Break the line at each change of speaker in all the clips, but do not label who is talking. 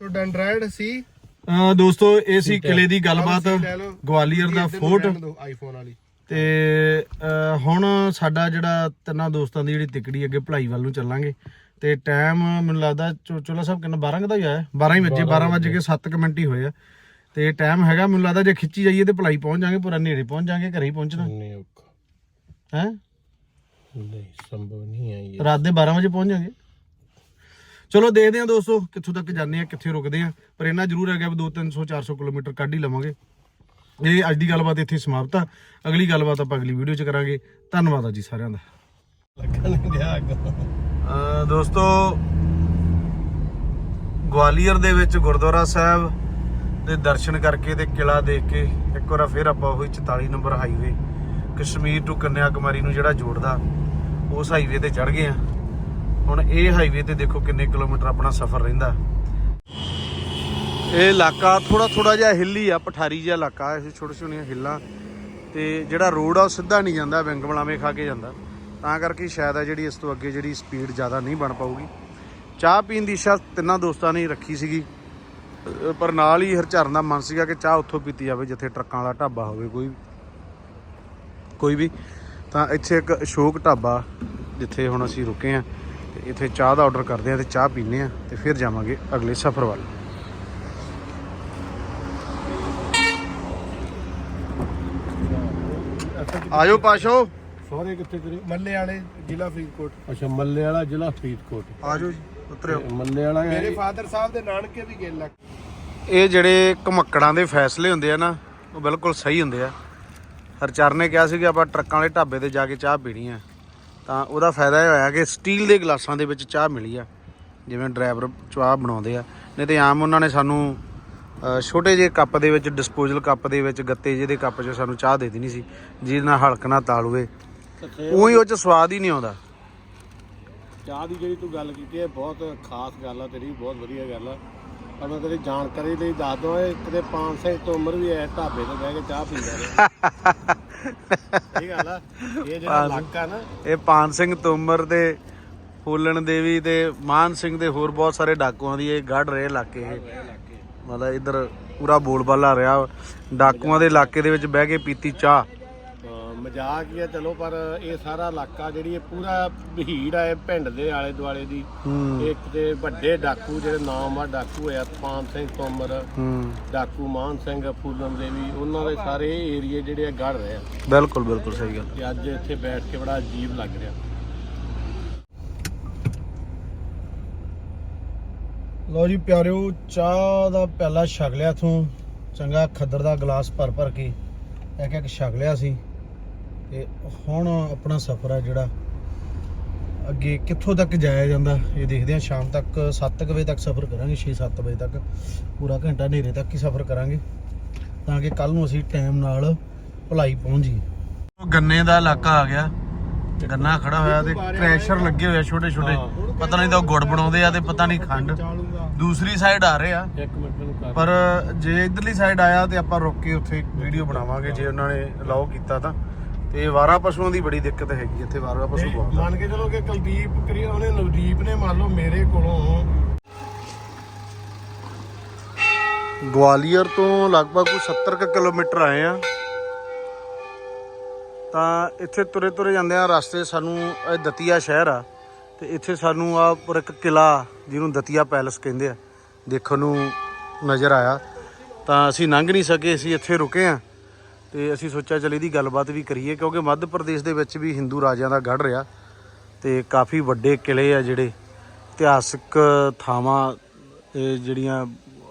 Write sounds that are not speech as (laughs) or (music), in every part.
ਤੋ ਡੈਂਡਰਾਇਡ ਸੀ?
ਅਹ ਦੋਸਤੋ ਇਹ ਸੀ ਕਿਲੇ ਦੀ ਗੱਲਬਾਤ ਗਵਾਲੀਅਰ ਦਾ ਫੋਰਟ।
ਆਈਫੋਨ ਵਾਲੀ।
ਤੇ ਅਹ ਹੁਣ ਸਾਡਾ ਜਿਹੜਾ ਤਿੰਨਾਂ ਦੋਸਤਾਂ ਦੀ ਜਿਹੜੀ ਤਿਕੜੀ ਅੱਗੇ ਭਲਾਈ ਵੱਲ ਨੂੰ ਚੱਲਾਂਗੇ। ਤੇ ਟਾਈਮ ਮੈਨੂੰ ਲੱਗਦਾ ਚੋ- ਚੋਲਾ ਸਾਹਿਬ ਕਿੰਨਾ 12 ਕੁ ਦਾ ਹੀ ਆਇਆ 12 ਹੀ ਵਜੇ 12 ਵਜੇ ਕੇ 7 ਮਿੰਟ ਹੀ ਹੋਏ ਆ। ਤੇ ਟਾਈਮ ਹੈਗਾ ਮੈਨੂੰ ਲੱਗਦਾ ਜੇ ਖਿੱਚੀ ਜਾਈਏ ਤੇ ਭਲਾਈ ਪਹੁੰਚ ਜਾਾਂਗੇ ਪੂਰਾ ਨੇੜੇ ਪਹੁੰਚ ਜਾਾਂਗੇ ਘਰੇ ਹੀ ਪਹੁੰਚਣਾ।
ਨਹੀਂ ਔਖਾ।
ਹੈ?
ਨਹੀਂ ਸੰਭਵ ਨਹੀਂ ਹੈ ਇਹ।
ਰਾਤ ਦੇ 12 ਵਜੇ ਪਹੁੰਚ ਜਾਾਂਗੇ। ਚਲੋ ਦੇਖਦੇ ਹਾਂ ਦੋਸਤੋ ਕਿੱਥੋਂ ਤੱਕ ਜਾਂਦੇ ਆ ਕਿੱਥੇ ਰੁਕਦੇ ਆ ਪਰ ਇਹਨਾਂ ਜ਼ਰੂਰ ਹੈਗਾ ਵੀ 2 300 400 ਕਿਲੋਮੀਟਰ ਕੱਢ ਹੀ ਲਵਾਂਗੇ। ਇਹ ਅੱਜ ਦੀ ਗੱਲਬਾਤ ਇੱਥੇ ਸਮਾਪਤ ਆ। ਅਗਲੀ ਗੱਲਬਾਤ ਆਪਾਂ ਅਗਲੀ ਵੀਡੀਓ 'ਚ ਕਰਾਂਗੇ। ਧੰਨਵਾਦ ਆ ਜੀ ਸਾਰਿਆਂ ਦਾ।
ਲੱਗਣ ਦਿਆ ਅੱਗੋਂ।
ਦੋਸਤੋ ਗਵਾਲੀਅਰ ਦੇ ਵਿੱਚ ਗੁਰਦੁਆਰਾ ਸਾਹਿਬ ਦੇ ਦਰਸ਼ਨ ਕਰਕੇ ਤੇ ਕਿਲਾ ਦੇਖ ਕੇ ਇੱਕ ਵਾਰ ਫਿਰ ਆਪਾਂ ਉਹੀ 44 number highway Kashmir to Kanya Kumari ਨੂੰ ਜਿਹੜਾ ਜੋੜਦਾ ਉਸ ਹਾਈਵੇ ਤੇ ਚੜ ਗਏ ਆ ਹੁਣ ਇਹ ਹਾਈਵੇ ਤੇ ਦੇਖੋ ਕਿੰਨੇ ਕਿਲੋਮੀਟਰ ਆਪਣਾ ਸਫ਼ਰ ਰਹਿੰਦਾ। ਇਹ ਇਲਾਕਾ ਥੋੜਾ ਥੋੜਾ ਜਿਹਾ ਹਿੱਲੀ ਆ, ਪਠਾਰੀ ਜਿਹਾ ਇਲਾਕਾ, ਇਹ ਛੋਟੇ ਛੋਟੀਆਂ ਹਿੱਲਾਂ। ਤੇ ਜਿਹੜਾ ਰੋਡ ਆ ਉਹ ਸਿੱਧਾ ਨਹੀਂ ਜਾਂਦਾ ਵਿੰਗ ਬਲਾਵੇਂ ਖਾ ਕੇ ਜਾਂਦਾ। ਤਾਂ ਕਰਕੇ ਸ਼ਾਇਦ ਆ ਜਿਹੜੀ ਇਸ ਤੋਂ ਅੱਗੇ ਜਿਹੜੀ ਸਪੀਡ ਜ਼ਿਆਦਾ ਨਹੀਂ ਬਣ ਪਾਊਗੀ। ਚਾਹ ਪੀਣ ਦੀ ਇੱਛਾ ਤਿੰਨਾਂ ਦੋਸਤਾਂ ਨੇ ਰੱਖੀ ਸੀਗੀ। ਪਰ ਨਾਲ ਹੀ ਹਰਚਰਨ ਦਾ ਮਨ ਸੀਗਾ ਕਿ ਚਾਹ ਉੱਥੋਂ ਪੀਤੀ ਜਾਵੇ, ਜਿੱਥੇ ਟਰੱਕਾਂ ਵਾਲਾ ਢਾਬਾ ਹੋਵੇ, ਕੋਈ ਕੋਈ ਵੀ। ਤਾਂ ਇੱਥੇ ਇੱਕ ਅਸ਼ੋਕ ਢਾਬਾ, ਜਿੱਥੇ ਹੁਣ ਅਸੀਂ ਰੁਕੇ ਆ ਤੇ ਇੱਥੇ ਚਾਹ ਦਾ ਆਰਡਰ ਕਰਦੇ ਆ ਤੇ ਚਾਹ ਪੀਨੇ ਆ ਤੇ ਫਿਰ ਜਾਵਾਂਗੇ ਅਗਲੇ ਸਫ਼ਰ ਵੱਲ। ਆਜੋ ਪਾਸ਼ੋ।
ਸਹੁਰੇ ਕਿੱਥੇ ਤੇਰੇ? ਮੱਲੇ ਵਾਲੇ ਜ਼ਿਲ੍ਹਾ ਫਰੀਦਕੋਟ। ਅੱਛਾ ਮੱਲੇ ਵਾਲਾ ਜ਼ਿਲ੍ਹਾ ਫਰੀਦਕੋਟ।
ਆਜੋ ਜੀ ਉਤਰਿਓ
ਮੱਲੇ ਵਾਲਾ ਮੇਰੇ ਫਾਦਰ ਸਾਹਿਬ ਦੇ ਨਾਨਕੇ ਵੀ ਗੇਲਾ
ਇਹ ਜਿਹੜੇ ਘਮੱਕੜਾਂ ਦੇ ਫੈਸਲੇ ਹੁੰਦੇ ਆ ਨਾ ਉਹ ਬਿਲਕੁਲ ਸਹੀ ਹੁੰਦੇ ਆ। ਹਰਚਰਨ ਨੇ ਕਿਹਾ ਸੀ ਕਿ ਆਪਾਂ ਟਰੱਕਾਂ ਵਾਲੇ ਢਾਬੇ ਤੇ ਜਾ ਕੇ ਚਾਹ ਪੀਣੀ ਆ। ਤਾਂ ਉਹਦਾ ਫਾਇਦਾ ਇਹ ਹੋਇਆ ਕਿ ਸਟੀਲ ਦੇ ਗਲਾਸਾਂ ਦੇ ਵਿੱਚ ਚਾਹ ਮਿਲੀ ਆ ਜਿਵੇਂ ਡਰਾਈਵਰ ਚਾਹ ਬਣਾਉਂਦੇ ਆ। ਨਹੀਂ ਤੇ ਆਮ ਉਹਨਾਂ ਨੇ ਸਾਨੂੰ ਛੋਟੇ ਜਿਹੇ ਕੱਪ ਦੇ ਵਿੱਚ ਡਿਸਪੋਜ਼ਲ ਕੱਪ ਦੇ ਵਿੱਚ ਗੱਤੇ ਜਿਹੇ ਦੇ ਕੱਪ 'ਚ ਸਾਨੂੰ ਚਾਹ ਦੇ ਦੇਣੀ ਸੀ ਜਿਹਦੇ ਨਾਲ ਹਲਕ ਨਾਲ ਤਾਲੂਏ ਉਹੀ ਉਹ 'ਚ ਸਵਾਦ ਹੀ ਨਹੀਂ ਆਉਂਦਾ।
ਚਾਹ ਦੀ ਜਿਹੜੀ ਤੂੰ ਗੱਲ ਕੀਤੀ ਹੈ ਬਹੁਤ ਖਾਸ ਗੱਲ ਆ ਤੇਰੀ ਬਹੁਤ ਵਧੀਆ ਗੱਲ ਆ। ਪਰ ਮੈਂ ਤੇਰੀ ਜਾਣਕਾਰੀ ਲਈ ਦੱਸ ਦਵਾਂ ਇਹ ਕਿਤੇ 500 ਤੋਂ ਉਮਰ ਵੀ ਹੈ ਢਾਬੇ ਤੇ ਬਹਿ ਕੇ ਚਾਹ ਪੀਂਦਾ ਰਿਹਾ ਗੱਲ ਆ (laughs) ਇਹ ਜਿਹੜਾ ਇਲਾਕਾ ਨਾ
ਇਹ ਪਾਨ ਸਿੰਘ ਤੋਮਰ ਤੇ ਫੂਲਣ ਦੇਵੀ ਤੇ ਮਾਨ ਸਿੰਘ ਦੇ ਹੋਰ ਬਹੁਤ ਸਾਰੇ ਡਾਕੂਆਂ ਦੀ ਇਹ ਗੜ ਰਹੇ ਇਲਾਕੇ ਇਹ। ਮਤਲਬ ਇੱਧਰ ਪੂਰਾ ਬੋਲਬਾਲਾ ਰਿਹਾ। ਡਾਕੂਆਂ ਦੇ ਇਲਾਕੇ ਦੇ ਵਿੱਚ ਬਹਿ ਕੇ ਪੀਤੀ ਚਾਹ।
ਮਜ਼ਾਕ ਹੀ ਆ ਚਲੋ ਪਰ ਇਹ ਸਾਰਾ ਇਲਾਕਾ ਜਿਹੜੀ ਇਹ ਪੂਰਾ ਭੀੜ ਆ ਇਹ ਪਿੰਡ ਦੇ ਆਲੇ ਦੁਆਲੇ ਦੀ।
ਹੂੰ।
ਇੱਕ ਤੇ ਵੱਡੇ ਡਾਕੂ ਜਿਹੜੇ ਨਾਮ ਆ ਡਾਕੂ ਹੋਇਆ ਪਾਨ ਸਿੰਘ ਤੋਮਰ
ਹੂੰ।
ਡਾਕੂ ਮਾਨ ਸਿੰਘ ਫੂਲਨ ਦੇਵੀ ਉਹਨਾਂ ਦੇ ਸਾਰੇ ਏਰੀਏ ਜਿਹੜੇ ਆ ਗੜ ਰਹੇ ਆ।
ਬਿਲਕੁਲ ਬਿਲਕੁਲ ਸਹੀ ਗੱਲ।
ਤੇ ਅੱਜ ਇੱਥੇ ਬੈਠ ਕੇ ਬੜਾ ਅਜੀਬ ਲੱਗ ਰਿਹਾ।
ਲੋ ਜੀ ਪਿਆਰਿਓ ਚਾਹ ਦਾ ਪਿਆਲਾ ਛਕ ਲਿਆ ਥੋਂ ਚੰਗਾ ਖੱਦਰ ਦਾ ਗਲਾਸ ਭਰ ਭਰ ਕੇ। ਇੱਕ ਇੱਕ ਛਕ ਲਿਆ ਸੀ। ਤੇ ਹੁਣ ਆਪਣਾ ਸਫ਼ਰ ਆ ਜਿਹੜਾ ਅੱਗੇ ਕਿੱਥੋਂ ਤੱਕ ਜਾਇਆ ਜਾਂਦਾ ਇਹ ਦੇਖਦੇ ਆ ਸ਼ਾਮ ਤੱਕ 7 ਵਜੇ ਤੱਕ ਸਫ਼ਰ ਕਰਾਂਗੇ 6-7 ਵਜੇ ਤੱਕ। ਪੂਰਾ ਘੰਟਾ ਹਨੇਰੇ ਤੱਕ ਹੀ ਸਫ਼ਰ ਕਰਾਂਗੇ ਤਾਂ ਕਿ ਕੱਲ ਨੂੰ ਅਸੀਂ ਟਾਈਮ ਨਾਲ ਭਲਾਈ ਪਹੁੰਚ ਜਾਈਏ। ਗੰਨੇ ਦਾ ਇਲਾਕਾ ਆ ਗਿਆ ਗੰਨਾ ਖੜਾ ਹੋਇਆ ਤੇ ਕ੍ਰੈਸ਼ਰ ਲੱਗੇ ਹੋਏ ਛੋਟੇ ਛੋਟੇ। ਪਤਾ ਨਹੀਂ ਤਾਂ ਉਹ ਗੁੜ ਬਣਾਉਂਦੇ ਆ ਤੇ ਪਤਾ ਨਹੀਂ ਖੰਡ। ਦੂਸਰੀ ਸਾਈਡ ਆ ਰਹੇ ਆ। ਪਰ ਜੇ ਇਧਰਲੀ ਸਾਈਡ ਆਇਆ ਤੇ ਆਪਾਂ ਰੁਕ ਕੇ ਉੱਥੇ ਵੀਡੀਓ ਬਣਾਵਾਂਗੇ ਜੇ ਉਹਨਾਂ ਨੇ ਅਲਾਉ ਕੀਤਾ ਤਾਂ। ਤੇ ਵਾਰਾ ਪਸ਼ੂਆਂ ਦੀ ਬੜੀ ਦਿੱਕਤ ਹੈਗੀ ਇੱਥੇ ਵਾਰਾ ਪਸ਼ੂ ਬਹੁਤ ਆ।
ਮੰਨ ਕੇ ਚਲੋ ਕਿ ਕੁਲਦੀਪ ਕਰੀ ਉਹਨੇ ਨਵਦੀਪ ਨੇ ਮੰਨ ਲਓ ਮੇਰੇ ਕੋਲੋਂ
ਗਵਾਲੀਅਰ ਤੋਂ ਲਗਭਗ ਕੋਈ 70 ਕੁ ਕਿਲੋਮੀਟਰ ਆਏ ਆ। ਤਾਂ ਇੱਥੇ ਤੁਰੇ ਤੁਰੇ ਜਾਂਦੇ ਆ ਰਸਤੇ ਸਾਨੂੰ ਇਹ ਦਤੀਆ ਸ਼ਹਿਰ ਆ ਤੇ ਇੱਥੇ ਸਾਨੂੰ ਆ ਪਰ ਇੱਕ ਕਿਲਾ ਜਿਹਨੂੰ ਦਤੀਆ ਪੈਲਸ ਕਹਿੰਦੇ ਆ ਦੇਖਣ ਨੂੰ ਨਜ਼ਰ ਆਇਆ। ਤਾਂ ਅਸੀਂ ਲੰਘ ਨਹੀਂ ਸਕੇ ਅਸੀਂ ਇੱਥੇ ਰੁਕੇ ਆ। ਤੇ ਅਸੀਂ ਸੋਚਿਆ ਚਲ ਇਹਦੀ ਗੱਲਬਾਤ ਵੀ ਕਰੀਏ, ਕਿਉਂਕਿ ਮੱਧ ਪ੍ਰਦੇਸ਼ ਦੇ ਵਿੱਚ ਵੀ ਹਿੰਦੂ ਰਾਜਿਆਂ ਦਾ ਗੜ ਰਿਹਾ ਤੇ ਕਾਫੀ ਵੱਡੇ ਕਿਲੇ ਆ ਜਿਹੜੇ ਇਤਿਹਾਸਿਕ ਥਾਵਾਂ ਜਿਹੜੀਆਂ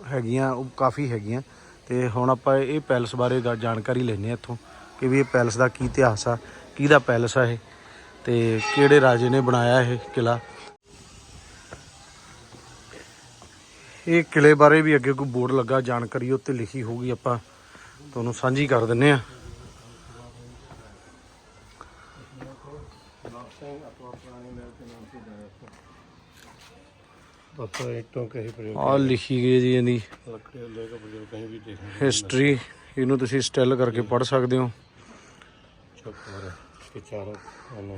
ਹੈਗੀਆਂ, ਉਹ ਕਾਫੀ ਹੈਗੀਆਂ। ਤੇ ਹੁਣ ਆਪਾਂ ਇਹ ਪੈਲਸ ਬਾਰੇ ਗਾ- ਜਾਣਕਾਰੀ ਲੈਣੇ ਇੱਥੋਂ ਕਿ ਵੀ ਇਹ ਪੈਲਸ ਦਾ ਕੀ ਇਤਿਹਾਸ ਆ, ਕਿਹਦਾ ਪੈਲਸ ਆ ਇਹ, ਤੇ ਕਿਹੜੇ ਰਾਜੇ ਨੇ ਬਣਾਇਆ ਇਹ ਕਿਲਾ ਇਹ ਕਿਲੇ ਬਾਰੇ ਵੀ ਅੱਗੇ ਕੋਈ ਬੋਰਡ ਲੱਗਾ, ਜਾਣਕਾਰੀ ਉੱਤੇ ਲਿਖੀ ਹੋਊਗੀ ਆਪਾਂ। ਤੁਹਾਨੂੰ ਸਾਂਝੀ ਕਰ ਦਿੰਨੇ ਆ।
ਪਤਾ ਇਟੋਂ ਕਹੀ ਪ੍ਰਯੋਗ
ਆ ਲਿਖੀ ਗਈ ਜੀ ਇਹਦੀ।
ਲੱਕੜੇ ਲੈ ਕੇ ਪ੍ਰਯੋਗ ਕਹੀਂ ਵੀ ਦੇਖ
ਹਿਸਟਰੀ ਇਹਨੂੰ ਤੁਸੀਂ ਸਟਿਲ ਕਰਕੇ ਪੜ੍ਹ ਸਕਦੇ ਹੋ।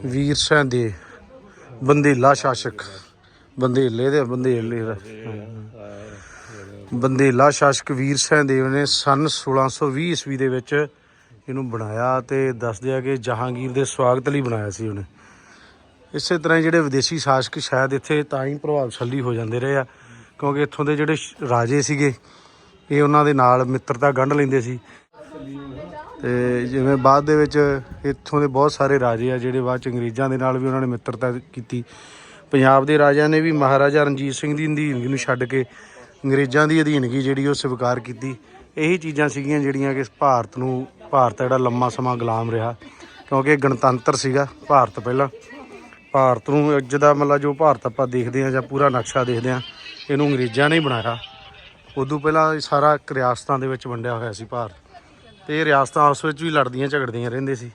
ਵੀਰ ਸਿੰਘ ਦੇ ਬੰਦੇਲਾ ਸ਼ਾਸਕ ਬੰਦੇਲੇ ਦੇ। ਬੰਦੇਲੇ ਦਾ। ਬੰਦੇਲਾ ਸ਼ਾਸਕ ਵੀਰ ਸਹਿਦੇਵ ਨੇ ਸਨ 1620 ਈਸਵੀ ਦੇ ਵਿੱਚ ਇਹਨੂੰ ਬਣਾਇਆ ਤੇ ਦੱਸਦੇ ਆ ਕਿ ਜਹਾਂਗੀਰ ਦੇ ਸਵਾਗਤ ਲਈ ਬਣਾਇਆ ਸੀ ਉਹਨੇ। ਇਸੇ ਤਰ੍ਹਾਂ ਹੀ ਜਿਹੜੇ ਵਿਦੇਸ਼ੀ ਸ਼ਾਸਕ ਸ਼ਾਇਦ ਇੱਥੇ ਤਾਂ ਹੀ ਪ੍ਰਭਾਵਸ਼ਾਲੀ ਹੋ ਜਾਂਦੇ ਰਹੇ ਆ, ਕਿਉਂਕਿ ਇੱਥੋਂ ਦੇ ਜਿਹੜੇ ਸ਼- ਰਾਜੇ ਸੀਗੇ, ਇਹ ਉਹਨਾਂ ਦੇ ਨਾਲ ਮਿੱਤਰਤਾ ਗੰਢ ਲੈਂਦੇ ਸੀ। ਤੇ ਜਿਵੇਂ ਬਾਅਦ ਦੇ ਵਿੱਚ ਇੱਥੋਂ ਦੇ ਬਹੁਤ ਸਾਰੇ ਰਾਜੇ ਆ, ਜਿਹੜੇ ਬਾਅਦ ਚ ਅੰਗਰੇਜ਼ਾਂ ਦੇ ਨਾਲ ਵੀ ਉਹਨਾਂ ਨੇ ਮਿੱਤਰਤਾ ਕੀਤੀ। ਪੰਜਾਬ ਦੇ ਰਾਜਿਆਂ ਨੇ ਵੀ ਮਹਾਰਾਜਾ ਰਣਜੀਤ ਸਿੰਘ ਦੀ ਅਧੀਨਗੀ ਨੂੰ ਛੱਡ ਕੇ ਅੰਗਰੇਜ਼ਾਂ ਦੀ ਅਧੀਨਗੀ ਜਿਹੜੀ ਉਹ ਸਵੀਕਾਰ ਕੀਤੀ। ਇਹੀ ਚੀਜ਼ਾਂ ਸੀਗੀਆਂ ਜਿਹੜੀਆਂ ਕਿ ਭਾਰਤ ਨੂੰ, ਭਾਰਤ ਜਿਹੜਾ ਲੰਮਾ ਸਮਾਂ ਗੁਲਾਮ ਰਿਹਾ, ਕਿਉਂਕਿ ਇਹ ਗਣਤੰਤਰ ਸੀਗਾ ਭਾਰਤ ਪਹਿਲਾਂ। ਭਾਰਤ ਨੂੰ ਅੱਜ ਦਾ ਮਤਲਬ ਜੋ ਭਾਰਤ ਆਪਾਂ ਦੇਖਦੇ ਹਾਂ ਜਾਂ ਪੂਰਾ ਨਕਸ਼ਾ ਦੇਖਦੇ ਹਾਂ, ਇਹਨੂੰ ਅੰਗਰੇਜ਼ਾਂ ਨੇ ਬਣਾਇਆ। ਉਦੋਂ ਪਹਿਲਾਂ ਇਹ ਸਾਰਾ ਇੱਕ ਰਿਆਸਤਾਂ ਦੇ ਵਿੱਚ ਵੰਡਿਆ ਹੋਇਆ ਸੀ ਭਾਰਤ। ਤੇ ਇਹ ਰਿਆਸਤਾਂ ਆਪਸ ਵਿੱਚ ਵੀ ਲੜਦੀਆਂ ਝਗੜਦੀਆਂ ਰਹਿੰਦੇ ਸੀ।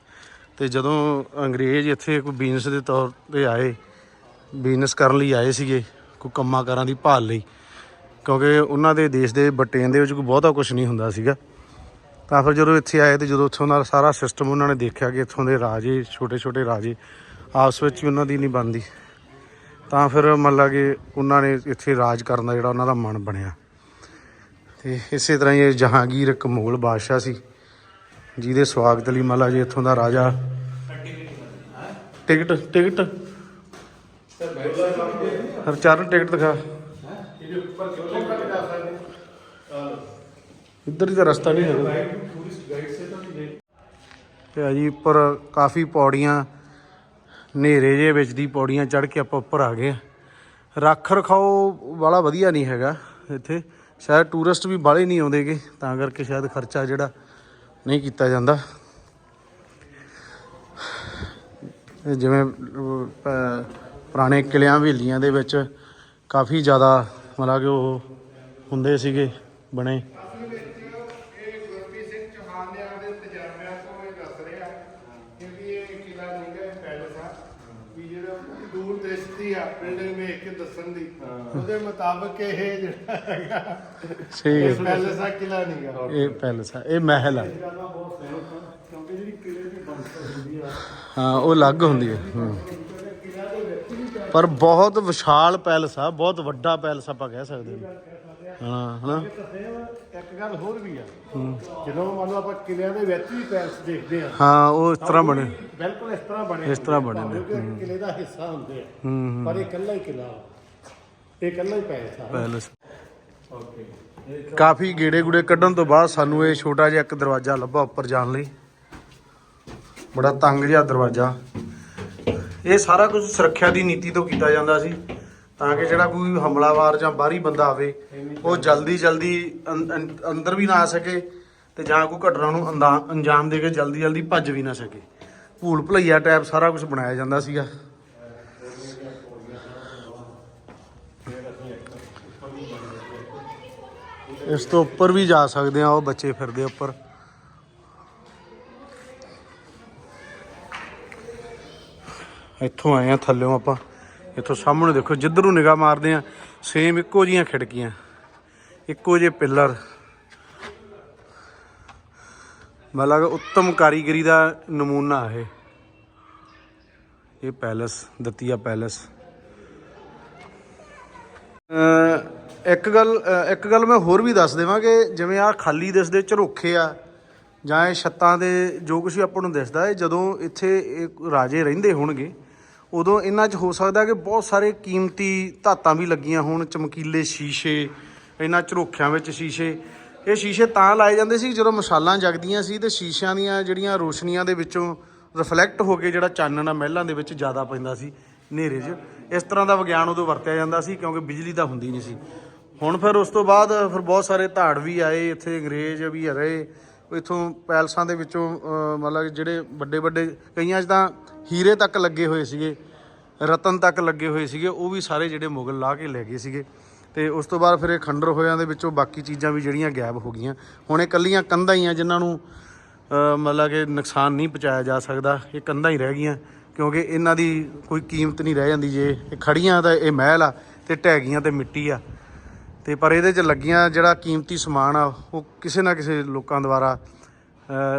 ਤੇ ਜਦੋਂ ਅੰਗਰੇਜ਼ ਇੱਥੇ ਕੋਈ ਬਿਜ਼ਨਸ ਦੇ ਤੌਰ ਤੇ ਆਏ, ਬਿਜ਼ਨਸ ਕਰਨ ਲਈ ਆਏ ਸੀਗੇ, ਕੋਈ ਕੰਮਾਂ ਕਾਰਾਂ ਦੀ ਭਾਲ ਲਈ ਕਿਉਂਕਿ ਉਹਨਾਂ ਦੇ ਦੇਸ਼ ਦੇ ਬਟੇਨ ਦੇ ਵਿੱਚ ਕੋਈ ਬਹੁਤਾ ਕੁਝ ਨਹੀਂ ਹੁੰਦਾ ਸੀਗਾ। ਤਾਂ ਫਿਰ ਜਦੋਂ ਇੱਥੇ ਆਏ ਤੇ ਜਦੋਂ ਉੱਥੋਂ ਦਾ ਸਾਰਾ ਸਿਸਟਮ ਉਹਨਾਂ ਨੇ ਦੇਖਿਆ ਕਿ ਇੱਥੋਂ ਦੇ ਰਾਜੇ ਛੋਟੇ ਛੋਟੇ ਰਾਜੇ ਆਪਸ ਵਿੱਚ ਹੀ ਉਹਨਾਂ ਦੀ ਨਹੀਂ ਬਣਦੀ। ਤਾਂ ਫਿਰ ਮੰਨ ਲਾ ਕਿ ਉਹਨਾਂ ਨੇ ਇੱਥੇ ਰਾਜ ਕਰਨ ਦਾ ਜਿਹੜਾ ਉਹਨਾਂ ਦਾ ਮਨ ਬਣਿਆ। ਤੇ ਇਸੇ ਤਰ੍ਹਾਂ ਇਹ ਜਹਾਂਗੀਰ ਇੱਕ ਮੁਗਲ ਬਾਦਸ਼ਾਹ ਸੀ ਜਿਹਦੇ ਸਵਾਗਤ ਲਈ ਮੰਨ ਲਾ ਜੀ ਇੱਥੋਂ ਦਾ ਰਾਜਾ ਟਿਕਟ ਟਿਕਟ। ਹਰਚਰਨ ਟਿਕਟ ਦਿਖਾ
ਇਹਦੇ ਉੱਪਰ ਕਿੱਥੋਂ ਕੱਟ ਕਰ ਸਕਦੇ
ਇੱਧਰ ਹੀ ਤਾਂ ਰਸਤਾ ਨਹੀਂ ਹੈਗਾ।
ਟੂਰਿਸਟ ਗਾਈਡ ਸੇ ਤਾਂ ਨਹੀਂ
ਤੇ ਆ ਜੀ ਉੱਪਰ ਕਾਫੀ ਪੌੜੀਆਂ, ਹਨੇਰੇ ਜੇ ਵਿੱਚ ਦੀ ਪੌੜੀਆਂ ਚੜ੍ਹ ਕੇ ਆਪਾਂ ਉੱਪਰ ਆ ਗਏ ਆ। ਰੱਖ ਰਖਾਓ ਵਾਲਾ ਵਧੀਆ ਨਹੀਂ ਹੈਗਾ ਇੱਥੇ। ਸ਼ਾਇਦ ਟੂਰਿਸਟ ਵੀ ਬਾਹਲੇ ਨਹੀਂ ਆਉਂਦੇਗੇ, ਤਾਂ ਕਰਕੇ ਸ਼ਾਇਦ ਖਰਚਾ ਜਿਹੜਾ ਨਹੀਂ ਕੀਤਾ ਜਾਂਦਾ। ਜਿਵੇਂ ਪੁਰਾਣੇ ਕਿਲਿਆਂ ਹਵੇਲੀਆਂ ਦੇ ਵਿੱਚ ਕਾਫੀ ਜ਼ਿਆਦਾ, ਮਤਲਬ ਕਿ ਉਹ ਹੁੰਦੇ ਸੀਗੇ ਬਣੇ
ਇਹ ਗੁਰਪ੍ਰੀਤ ਸਿੰਘ ਚੌਹਾਨ ਨੇ ਆਪਦੇ ਤਜਰਬਿਆਂ ਤੋਂ ਇਹ ਦੱਸ ਰਿਹਾ ਕਿਉਂਕਿ ਇਹ ਕਿਲਾ ਨਹੀਂ ਹੈ ਪੈਲਸ ਆ ਵੀ ਜਿਹੜਾ ਦੂਰ ਦ੍ਰਿਸ਼ਟੀ ਆ ਬਿਲਡਿੰਗ ਵੇਖ ਕੇ ਦੱਸਣ ਦੀ ਉਹਦੇ ਮੁਤਾਬਕ ਇਹ ਜਿਹੜਾ ਹੈਗਾ
ਸਹੀ
ਇਹ
ਹੈ।
ਪੈਲਸ ਆ ਕਿਲਾ ਨਹੀਂ ਗਾ
ਇਹ ਪੈਲਸ ਆ ਇਹ ਮਹਿਲ ਆ।
ਗੱਲਾਂ ਬਹੁਤ ਸਹਿਮਤ ਹਾਂ ਕਿਉਂਕਿ ਜਿਹੜੀ ਕਿਲੇ ਦੀ ਬੰਸਰ ਹੁੰਦੀ ਆ
ਹਾਂ ਉਹ ਅਲੱਗ ਹੁੰਦੀ ਹੈ। ਹੂੰ।
ਕਿਲਾ ਦੇ ਵਿੱਚ ਵੀ ਪੈਲਸ
ਪਰ ਬਹੁਤ ਵਿਸ਼ਾਲ ਪੈਲਸ ਆ ਬਹੁਤ ਵੱਡਾ ਪੈਲਸ ਆਪਾਂ ਕਹਿ ਸਕਦੇ ਹਾਂ। ਹਾਂ ਹਨਾ?
ਇੱਕ ਗੱਲ ਹੋਰ ਵੀ ਆ। ਜਦੋਂ ਮੰਨ ਲਓ ਆਪਾਂ ਕਿਲਿਆਂ ਦੇ ਵਿੱਚ ਵੀ ਪੈਲਸ ਦੇਖਦੇ ਆ
ਹਾਂ ਉਹ ਇਸ ਤਰ੍ਹਾਂ ਬਣੇ।
ਬਿਲਕੁਲ ਇਸ ਤਰ੍ਹਾਂ ਬਣੇ
ਇਸ ਤਰ੍ਹਾਂ ਬਣੇ ਨੇ।
ਭਾਵੇਂ ਕਿ ਕਿਲੇ ਦਾ ਹਿੱਸਾ ਹੁੰਦੇ ਆ
ਹੂੰ
ਪਰ ਇਹ ਇਕੱਲਾ ਹੀ ਕਿਲਾ ਵਾ। ਇਹ ਇਕੱਲਾ ਹੀ ਆ।
ਪੈਲਸ। ਕਾਫੀ ਗੇੜੇ ਗੁੜੇ ਕੱਢਣ ਤੋਂ ਬਾਅਦ ਸਾਨੂੰ ਇਹ ਛੋਟਾ ਜਿਹਾ ਇੱਕ ਦਰਵਾਜ਼ਾ ਲੱਭਾ ਉੱਪਰ ਜਾਣ ਲਈ। ਬੜਾ ਤੰਗ ਜਿਹਾ ਦਰਵਾਜ਼ਾ। ਇਹ ਸਾਰਾ ਕੁਝ ਸੁਰੱਖਿਆ ਦੀ ਨੀਤੀ ਤੋਂ ਕੀਤਾ ਜਾਂਦਾ ਸੀ। ਤਾਂ ਕਿ ਜਿਹੜਾ ਕੋਈ ਹਮਲਾਵਰ ਜਾਂ ਬਾਹਰੀ ਬੰਦਾ ਆਵੇ ਉਹ ਜਲਦੀ ਜਲਦੀ ਅੰਦਰ ਵੀ ਨਾ ਆ ਸਕੇ ਤੇ ਜਾਂ ਕੋਈ ਘਟਨਾ ਨੂੰ ਅੰਜਾਮ ਦੇ ਕੇ ਜਲਦੀ ਜਲਦੀ ਭੱਜ ਵੀ ਨਾ ਸਕੇ। ਭੂਲ ਭੁਲਈਆ ਟਾਈਪ ਸਾਰਾ ਕੁਝ ਬਣਾਇਆ ਜਾਂਦਾ ਸੀਗਾ। ਇਸ ਤੋਂ ਉੱਪਰ ਵੀ ਜਾ ਸਕਦੇ ਆ, ਉਹ ਬੱਚੇ ਫਿਰਦੇ ਉੱਪਰ। ਇੱਥੋਂ ਆਏ ਆ ਥੱਲਿਓਂ ਆਪਾਂ। ਇੱਥੋਂ ਸਾਹਮਣੇ ਦੇਖੋ, ਜਿੱਧਰ ਨੂੰ ਨਿਗਾਹ ਮਾਰਦੇ ਆ ਸੇਮ ਇੱਕੋ ਜੀਆਂ ਖਿੜਕੀਆਂ। ਇੱਕੋ ਜਿਹੇ ਪਿੱਲਰ। ਮਤਲਬ ਉੱਤਮ ਕਾਰੀਗਰੀ ਦਾ ਨਮੂਨਾ ਇਹ। ਇਹ ਪੈਲਸ, ਦਤੀਆ ਪੈਲਸ। ਇੱਕ ਗੱਲ ਇੱਕ ਗੱਲ ਮੈਂ ਹੋਰ ਵੀ ਦੱਸ ਦੇਵਾਂ ਕਿ ਜਿਵੇਂ ਆ ਖਾਲੀ ਦਿਸਦੇ ਝਰੋਖੇ ਆ, ਜਾਂ ਇਹ ਛੱਤਾਂ ਦੇ ਜੋ ਕੁਝ ਆਪਾਂ ਨੂੰ ਦਿਸਦਾ ਹੈ ਜਦੋਂ ਇੱਥੇ ਇਹ ਰਾਜੇ ਰਹਿੰਦੇ ਹੋਣਗੇ, ਉਦੋਂ ਇਹਨਾਂ 'ਚ ਹੋ ਸਕਦਾ ਕਿ ਬਹੁਤ ਸਾਰੇ ਕੀਮਤੀ ਧਾਤਾਂ ਵੀ ਲੱਗੀਆਂ ਹੋਣ, ਚਮਕੀਲੇ ਸ਼ੀਸ਼ੇ, ਇਹਨਾਂ ਝਰੋਖਿਆਂ ਵਿੱਚ ਸ਼ੀਸ਼ੇ। ਇਹ ਸ਼ੀਸ਼ੇ ਤਾਂ ਲਾਏ ਜਾਂਦੇ ਸੀ ਜਦੋਂ ਮਸਾਲਾਂ ਜਗਦੀਆਂ ਸੀ ਤੇ ਸ਼ੀਸ਼ਿਆਂ ਦੀਆਂ ਜਿਹੜੀਆਂ ਰੋਸ਼ਨੀਆਂ ਦੇ ਵਿੱਚੋਂ ਰਿਫਲੈਕਟ ਹੋ ਕੇ ਜਿਹੜਾ ਚਾਨਣ ਆ, ਮਹਿਲਾਂ ਦੇ ਵਿੱਚ ਜ਼ਿਆਦਾ ਪੈਂਦਾ ਸੀ, ਹਨੇਰੇ 'ਚ। ਇਸ ਤਰ੍ਹਾਂ ਦਾ ਵਿਗਿਆਨ ਉਦੋਂ ਵਰਤਿਆ ਜਾਂਦਾ ਸੀ, ਕਿਉਂਕਿ ਬਿਜਲੀ ਤਾਂ ਹੁੰਦੀ ਨਹੀਂ ਸੀ। ਹੁਣ ਫਿਰ ਉਸ ਤੋਂ ਬਾਅਦ ਫਿਰ ਬਹੁਤ ਸਾਰੇ ਧਾੜ ਵੀ ਆਏ, ਇੱਥੇ ਅੰਗਰੇਜ਼ ਵੀ ਰਹੇ। ਇਥੋਂ ਪੈਲਸਾਂ ਦੇ ਵਿੱਚੋਂ ਮਤਲਬ ਜਿਹੜੇ ਵੱਡੇ ਵੱਡੇ, ਕਈਆਂ 'ਚ ਤਾਂ ਹੀਰੇ ਤੱਕ ਲੱਗੇ ਹੋਏ ਸੀਗੇ, ਰਤਨ ਤੱਕ ਲੱਗੇ ਹੋਏ ਸੀਗੇ, ਉਹ ਵੀ ਸਾਰੇ ਜਿਹੜੇ ਮੁਗਲ ਲਾ ਕੇ ਲੈ ਗਏ ਸੀਗੇ। ਤੇ ਉਸ ਤੋਂ ਬਾਅਦ ਫਿਰ ਇਹ ਖੰਡਰ ਹੋਇਆਂ ਦੇ ਵਿੱਚੋਂ ਬਾਕੀ ਚੀਜ਼ਾਂ ਵੀ ਜਿਹੜੀਆਂ ਗਾਇਬ ਹੋ ਗਈਆਂ। ਹੁਣ ਇਹ ਕੱਲੀਆਂ ਕੰਧਾਂ ਹੀ ਆ ਜਿਨ੍ਹਾਂ ਨੂੰ ਮਤਲਬ ਕਿ ਨੁਕਸਾਨ ਨਹੀਂ ਪਹੁੰਚਾਇਆ ਜਾ ਸਕਦਾ। ਇਹ ਕੰਧਾਂ ਹੀ ਰਹਿ ਗਈਆਂ, ਕਿਉਂਕਿ ਇਹਨਾਂ ਦੀ ਕੋਈ ਕੀਮਤ ਨਹੀਂ ਰਹਿ ਜਾਂਦੀ ਜੇ। ਇਹ ਖੜੀਆਂ ਤਾਂ ਇਹ ਮਹਿਲ ਆ ਤੇ ਢਹਿ ਗਈਆਂ ਤੇ ਮਿੱਟੀ ਆ। ਤੇ ਪਰ ਇਹਦੇ 'ਚ ਲੱਗੀਆਂ ਜਿਹੜਾ ਕੀਮਤੀ ਸਮਾਨ ਆ, ਉਹ ਕਿਸੇ ਨਾ ਕਿਸੇ ਲੋਕਾਂ ਦੁਆਰਾ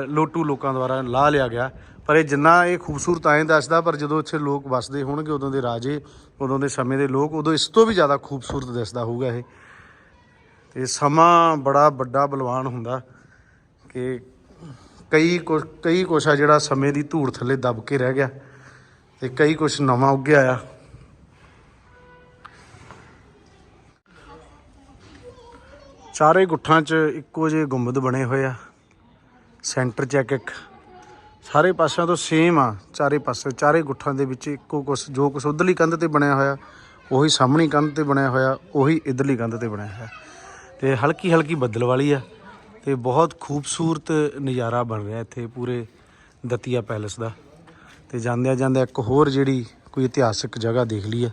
ਲੋਟੂ ਲੋਕਾਂ ਦੁਆਰਾ ਲਾ ਲਿਆ ਗਿਆ। ਪਰ ਇਹ ਜਿੰਨਾ ਇਹ ਖੂਬਸੂਰਤ ਐਂ ਦੱਸਦਾ, ਪਰ ਜਦੋਂ ਇੱਥੇ ਲੋਕ ਵਸਦੇ ਹੋਣਗੇ, ਉਦੋਂ ਦੇ ਰਾਜੇ, ਉਦੋਂ ਦੇ ਸਮੇਂ ਦੇ ਲੋਕ, ਉਦੋਂ ਇਸ ਤੋਂ ਵੀ ਜ਼ਿਆਦਾ ਖੂਬਸੂਰਤ ਦਿਸਦਾ ਹੋਊਗਾ ਇਹ। ਤੇ ਸਮਾਂ ਬੜਾ ਵੱਡਾ ਬਲਵਾਨ ਹੁੰਦਾ ਕਿ ਕਈ ਕੁਛ ਕਈ ਕੁਛ ਆ ਜਿਹੜਾ ਸਮੇਂ ਦੀ ਧੂੜ ਥੱਲੇ ਦਬ ਕੇ ਰਹਿ ਗਿਆ ਤੇ ਕਈ ਕੁਛ ਨਵਾਂ ਉੱਗਿਆ ਆ। ਚਾਰੇ ਗੁੱਠਾਂ 'ਚ ਇੱਕੋ ਜਿਹੇ ਗੁੰਬਦ ਬਣੇ ਹੋਏ ਆ। ਸੈਂਟਰ 'ਚ ਇੱਕ ਇੱਕ। ਸਾਰੇ ਪਾਸਿਆਂ ਤੋਂ ਸੇਮ ਆ, ਚਾਰੇ ਪਾਸੇ, ਚਾਰੇ ਗੁੱਠਾਂ ਦੇ ਵਿੱਚ ਇੱਕੋ ਕੁਛ, ਜੋ ਕੁਛ ਉਧਰਲੀ ਕੰਧ ਤੇ ਬਣਿਆ ਹੋਇਆ, ਉਹੀ ਸਾਹਮਣੀ ਕੰਧ ਤੇ ਬਣਿਆ ਹੋਇਆ, ਉਹੀ ਇਧਰਲੀ ਕੰਧ ਤੇ ਬਣਿਆ ਹੋਇਆ। ਤੇ ਹਲਕੀ ਹਲਕੀ ਬੱਦਲ ਵਾਲੀ ਆ ਤੇ ਬਹੁਤ ਖੂਬਸੂਰਤ ਨਜ਼ਾਰਾ ਬਣ ਰਿਹਾ ਇੱਥੇ ਪੂਰੇ ਦਤੀਆ ਪੈਲੇਸ ਦਾ। ਤੇ ਜਾਂਦਿਆਂ ਜਾਂਦਿਆਂ ਇੱਕ ਹੋਰ ਜਿਹੜੀ ਕੋਈ ਇਤਿਹਾਸਕ ਜਗ੍ਹਾ ਦੇਖ ਲਈ ਆ।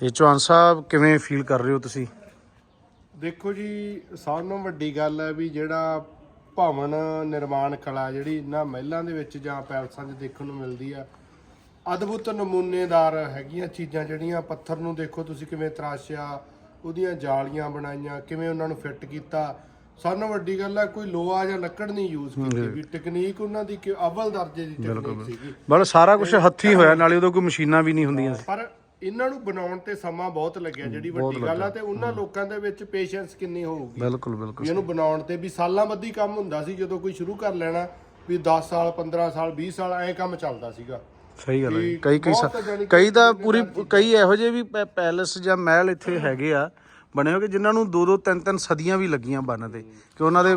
ਤੇ ਚੌਹਾਨ ਸਾਹਿਬ, ਕਿਵੇਂ ਫੀਲ ਕਰ ਰਹੇ ਹੋ ਤੁਸੀਂ?
ਦੇਖੋ ਜੀ ਸਭ ਤੋਂ ਵੱਡੀ ਗੱਲ ਹੈ ਵੀ ਜਿਹੜਾ ਭਵਨ ਨਿਰਮਾਣ ਕਲਾ ਜਿਹੜੀ ਇਹਨਾਂ ਮਹਿਲਾਂ ਦੇ ਵਿੱਚ ਜਾਂ ਪੈਲਸਾਂ 'ਚ ਦੇਖਣ ਨੂੰ ਮਿਲਦੀ ਆ ਅਦਭੁਤ ਨਮੂਨੇਦਾਰ ਹੈਗੀਆਂ ਚੀਜ਼ਾਂ ਜਿਹੜੀਆਂ ਪੱਥਰ ਨੂੰ ਦੇਖੋ ਤੁਸੀਂ ਕਿਵੇਂ ਤਰਾਸ਼ਿਆ ਉਹਦੀਆਂ ਜਾਲੀਆਂ ਬਣਾਈਆਂ ਕਿਵੇਂ ਉਹਨਾਂ ਨੂੰ ਫਿੱਟ ਕੀਤਾ। ਸਭ ਤੋਂ ਵੱਡੀ ਗੱਲ ਹੈ ਕੋਈ ਲੋਹਾ ਜਾਂ ਲੱਕੜ ਨਹੀਂ ਯੂਜ਼ ਕੀਤੀ ਵੀ ਟੈਕਨੀਕ ਉਹਨਾਂ ਦੀ ਕਿ ਅਵਲ ਦਰਜੇ ਦੀ ਟੈਕਨੀਕ ਸੀਗੀ।
ਬਲ ਸਾਰਾ ਕੁਝ ਹੱਥੀ ਹੋਇਆ ਨਾਲੇ ਉਦੋਂ ਕੋਈ ਮਸ਼ੀਨਾਂ ਵੀ ਨਹੀਂ ਹੁੰਦੀਆਂ ਸੀ
ਪਰ ਇਹਨਾਂ ਨੂੰ ਬਣਾਉਣ ਤੇ ਸਮਾਂ ਬਹੁਤ ਲੱਗਿਆ ਜਿਹੜੀ ਵੱਡੀ ਗੱਲ ਆ ਤੇ ਉਹਨਾਂ ਲੋਕਾਂ ਦੇ ਵਿੱਚ ਪੇਸ਼ੈਂਸ ਕਿੰਨੀ ਹੋਊਗੀ?
ਬਿਲਕੁਲ ਬਿਲਕੁਲ
ਇਹਨੂੰ ਬਣਾਉਣ ਤੇ ਵੀ ਸਾਲਾਂ ਬੱਧੀ ਕੰਮ ਹੁੰਦਾ ਸੀ ਜਦੋਂ ਕੋਈ ਸ਼ੁਰੂ ਕਰ ਲੈਣਾ ਵੀ 10 ਸਾਲ 15 ਸਾਲ 20 ਸਾਲ ਐ ਕੰਮ ਚੱਲਦਾ ਸੀਗਾ।
ਸਹੀ ਗੱਲ ਹੈ ਕਈ ਕਈ ਕਈ ਤਾਂ ਪੂਰੀ ਕਈ ਇਹੋ ਜਿਹੇ ਵੀ ਪੈਲੇਸ ਜਾਂ ਮਹਿਲ ਇੱਥੇ ਹੈਗੇ ਆ ਬਣੇ ਕਿ ਜਿਨ੍ਹਾਂ ਨੂੰ ਦੋ ਦੋ ਤਿੰਨ ਤਿੰਨ ਸਦੀਆਂ ਵੀ ਲੱਗੀਆਂ ਬਣਨ ਤੇ ਕਿ ਉਹਨਾਂ ਦੇ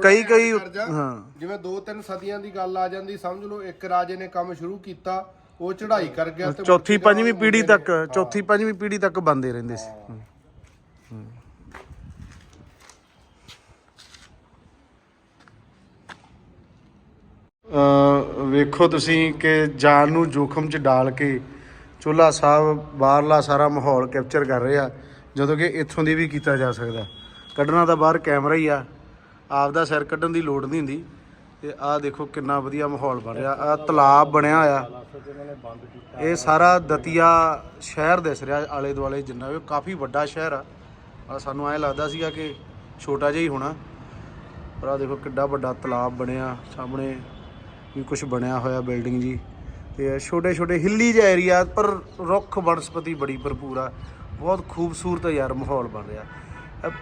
ਕਈ- ਕਈ-
ਹਾਂ। ਜਿਵੇਂ ਦੋ ਤਿੰਨ ਸਦੀਆਂ ਦੀ ਗੱਲ ਆ ਜਾਂਦੀ ਸਮਝ ਲਓ ਇੱਕ ਰਾਜੇ ਨੇ ਕੰਮ ਸ਼ੁਰੂ ਕੀਤਾ ਉਹ ਚੜ੍ਹਾਈ ਕਰ ਗਿਆ ਤੇ
ਚੌਥੀ ਪੰਜਵੀਂ ਪੀੜ੍ਹੀ ਤੱਕ ਚੌਥੀ ਪੰਜਵੀਂ ਪੀੜ੍ਹੀ ਤੱਕ ਬੰਦੇ ਰਹਿੰਦੇ ਸੀ। ਹੂੰ। ਅ ਵੇਖੋ ਤੁਸੀਂ ਕਿ ਜਾਨ ਨੂੰ ਜੋਖਮ 'ਚ ਡਾਲ ਕੇ ਚੋਲਾ ਸਾਹਿਬ ਬਾਹਰਲਾ ਸਾਰਾ ਮਾਹੌਲ ਕੈਪਚਰ ਕਰ ਰਹੇ ਜਦੋਂ ਕਿ ਇੱਥੋਂ ਦੀ ਵੀ ਕੀਤਾ ਜਾ ਸਕਦਾ। ਕੱਢਣਾ ਤਾਂ ਬਾਹਰ ਕੈਮਰਾ ਹੀ ਆ। ਆਪਦਾ ਸਿਰ ਕੱਢਣ ਦੀ ਲੋੜ ਨਹੀਂ ਹੁੰਦੀ। ਤੇ ਆਹ ਦੇਖੋ ਕਿੰਨਾ ਵਧੀਆ ਮਾਹੌਲ ਬਣ ਰਿਹਾ। ਆ ਤਲਾਬ ਬਣਿਆ ਹੋਇਆ। ਇਹ ਸਾਰਾ ਦਤੀਆ ਸ਼ਹਿਰ ਦਿਸ ਰਿਹਾ ਆਲੇ ਦੁਆਲੇ ਜਿੰਨਾ ਵੀ, ਕਾਫੀ ਵੱਡਾ ਸ਼ਹਿਰ ਆ। ਆ ਸਾਨੂੰ ਐ ਲੱਗਦਾ ਸੀਗਾ ਕਿ ਛੋਟਾ ਜਿਹਾ ਹੀ ਹੋਣਾ। ਪਰ ਆ ਦੇਖੋ ਕਿੱਡਾ ਵੱਡਾ ਤਲਾਬ ਬਣਿਆ ਸਾਹਮਣੇ। ਵੀ ਕੁਝ ਬਣਿਆ ਹੋਇਆ ਬਿਲਡਿੰਗ ਜੀ। ਤੇ ਛੋਟੇ ਛੋਟੇ ਹਿੱਲੀ ਜਿਹਾ ਏਰੀਆ, ਪਰ ਰੁੱਖ ਬਨਸਪਤੀ ਬੜੀ ਭਰਪੂਰ ਆ। ਬਹੁਤ ਖੂਬਸੂਰਤ ਯਾਰ ਮਾਹੌਲ ਬਣ ਰਿਹਾ।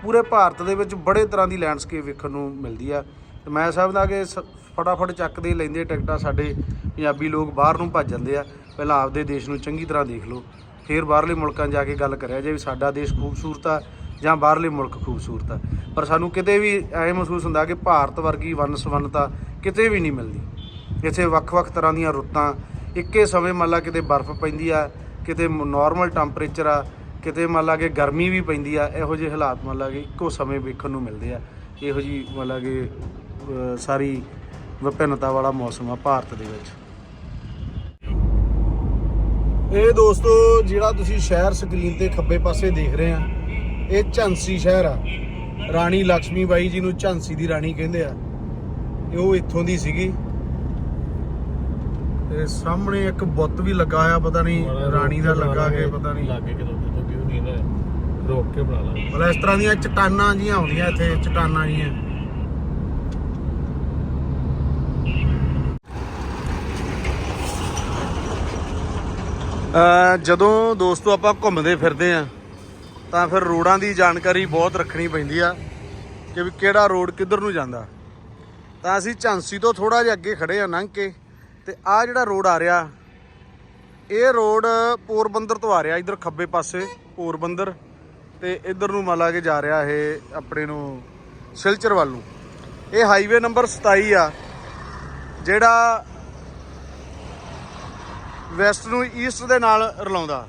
ਪੂਰੇ ਭਾਰਤ ਦੇ ਵਿੱਚ ਬੜੇ ਤਰ੍ਹਾਂ ਦੀ ਲੈਂਡਸਕੇਪ ਵੇਖਣ ਨੂੰ ਮਿਲਦੀ ਆ। ਤੇ ਮੈਂ ਸਮਝਦਾ ਕਿ ਸ- ਫਟਾਫਟ ਚੱਕਦੇ ਲੈਂਦੇ ਟਿਕਟਾਂ ਸਾਡੇ ਪੰਜਾਬੀ ਲੋਕ ਬਾਹਰ ਨੂੰ ਭੱਜ ਜਾਂਦੇ ਆ। ਪਹਿਲਾਂ ਆਪਦੇ ਦੇਸ਼ ਨੂੰ ਚੰਗੀ ਤਰ੍ਹਾਂ ਦੇਖ ਲਓ, ਫਿਰ ਬਾਹਰਲੇ ਮੁਲਕਾਂ ਜਾ ਕੇ ਗੱਲ ਕਰਿਆ ਜੇ ਵੀ ਸਾਡਾ ਦੇਸ਼ ਖੂਬਸੂਰਤ ਆ ਜਾਂ ਬਾਹਰਲੇ ਮੁਲਕ ਖੂਬਸੂਰਤ ਆ। ਪਰ ਸਾਨੂੰ ਕਿਤੇ ਵੀ ਐ ਮਹਿਸੂਸ ਹੁੰਦਾ ਕਿ ਭਾਰਤ ਵਰਗੀ ਵੰਨ-ਸੁਵੰਨਤਾ ਕਿਤੇ ਵੀ ਨਹੀਂ ਮਿਲਦੀ। ਇੱਥੇ ਵੱਖ-ਵੱਖ ਤਰ੍ਹਾਂ ਦੀਆਂ ਰੁੱਤਾਂ, ਇੱਕੇ ਸਮੇਂ ਮੰਨ ਲਾ ਕਿਤੇ ਬਰਫ਼ ਪੈਂਦੀ ਆ, ਕਿਤੇ ਨਾਰਮਲ ਟੈਂਪਰੇਚਰ ਆ, ਕਿਤੇ ਮੰਨ ਲਾ ਕਿ ਗਰਮੀ ਵੀ ਪੈਂਦੀ ਆ। ਇਹੋ ਜਿਹੇ ਹਾਲਾਤ ਮੰਨ ਲਾ ਕਿ ਇੱਕੋ ਸਮੇਂ ਵੇਖਣ ਨੂੰ ਮਿਲਦੇ ਆ। ਇਹੋ ਜੀ ਮੰਨ ਲਾ ਕਿ ਸਾਰੀ ਵਿਭਿੰਨਤਾ ਵਾਲਾ ਮੌਸਮ ਆ ਭਾਰਤ ਦੇ ਵਿੱਚ। ਇਹ ਦੋਸਤੋ ਜਿਹੜਾ ਤੁਸੀਂ ਸ਼ਹਿਰ ਸਕਰੀਨ ਤੇ ਖੱਬੇ ਪਾਸੇ ਦੇਖ ਰਹੇ ਆ ਇਹ ਝਾਂਸੀ ਸ਼ਹਿਰ ਆ। ਰਾਣੀ ਲక్ష్ਮੀ ਬਾਈ ਜੀ ਨੂੰ ਝਾਂਸੀ ਦੀ ਰਾਣੀ ਕਹਿੰਦੇ ਆ। ਇਹ ਉਹ ਇੱਥੋਂ ਦੀ ਸੀਗੀ। ਤੇ ਸਾਹਮਣੇ ਇੱਕ ਬੁੱਤ ਵੀ ਲੱਗਾ ਹੋਇਆ ਪਤਾ ਨਹੀਂ ਰਾਣੀ ਦਾ ਲੱਗਾ ਕਿ ਪਤਾ ਨਹੀਂ।
ਲਾਗੇ ਕਿਦੋਂ ਜਦੋਂ ਕਿਉਂ ਨਹੀਂ ਨਾ ਰੋਕ ਕੇ ਬਣਾ ਲਾ
ਮਤਲਬ ਇਸ ਤਰ੍ਹਾਂ ਦੀਆਂ ਚਟਾਨਾਂ ਜੀਆਂ ਆਉਂਦੀਆਂ ਇੱਥੇ ਚਟਾਨਾਂ ਜੀਆਂ। ਜਦੋਂ ਦੋਸਤੋ ਆਪਾਂ ਘੁੰਮਦੇ ਫਿਰਦੇ ਆ, ਤਾਂ ਫਿਰ ਰੋਡਾਂ ਦੀ ਜਾਣਕਾਰੀ ਬਹੁਤ ਰੱਖਣੀ ਪੈਂਦੀ ਆ ਕਿ ਵੀ ਕਿਹੜਾ ਰੋਡ ਕਿੱਧਰ ਨੂੰ ਜਾਂਦਾ। ਤਾਂ ਅਸੀਂ ਝਾਂਸੀ ਤੋਂ ਥੋੜਾ ਜਿਹਾ ਅੱਗੇ ਖੜੇ ਆ ਲੰਘ ਕੇ, ਤੇ ਆ ਜਿਹੜਾ ਰੋਡ ਆ ਰਿਹਾ, ਇਹ ਰੋਡ ਪੋਰਬੰਦਰ ਤੋਂ ਆ ਰਿਹਾ, ਇਧਰ ਖੱਬੇ ਪਾਸੇ ਪੋਰਬੰਦਰ, ਤੇ ਇਧਰ ਨੂੰ ਮਲਾ ਕੇ ਜਾ ਰਿਹਾ ਇਹ ਆਪਣੇ ਨੂੰ ਸਿਲਚਰ ਵੱਲ ਨੂੰ। ਇਹ ਹਾਈਵੇ ਨੰਬਰ 27 ਆ, ਜਿਹੜਾ ਵੈਸਟ ਨੂੰ ਈਸਟ ਦੇ ਨਾਲ ਰਲਾਉਂਦਾ।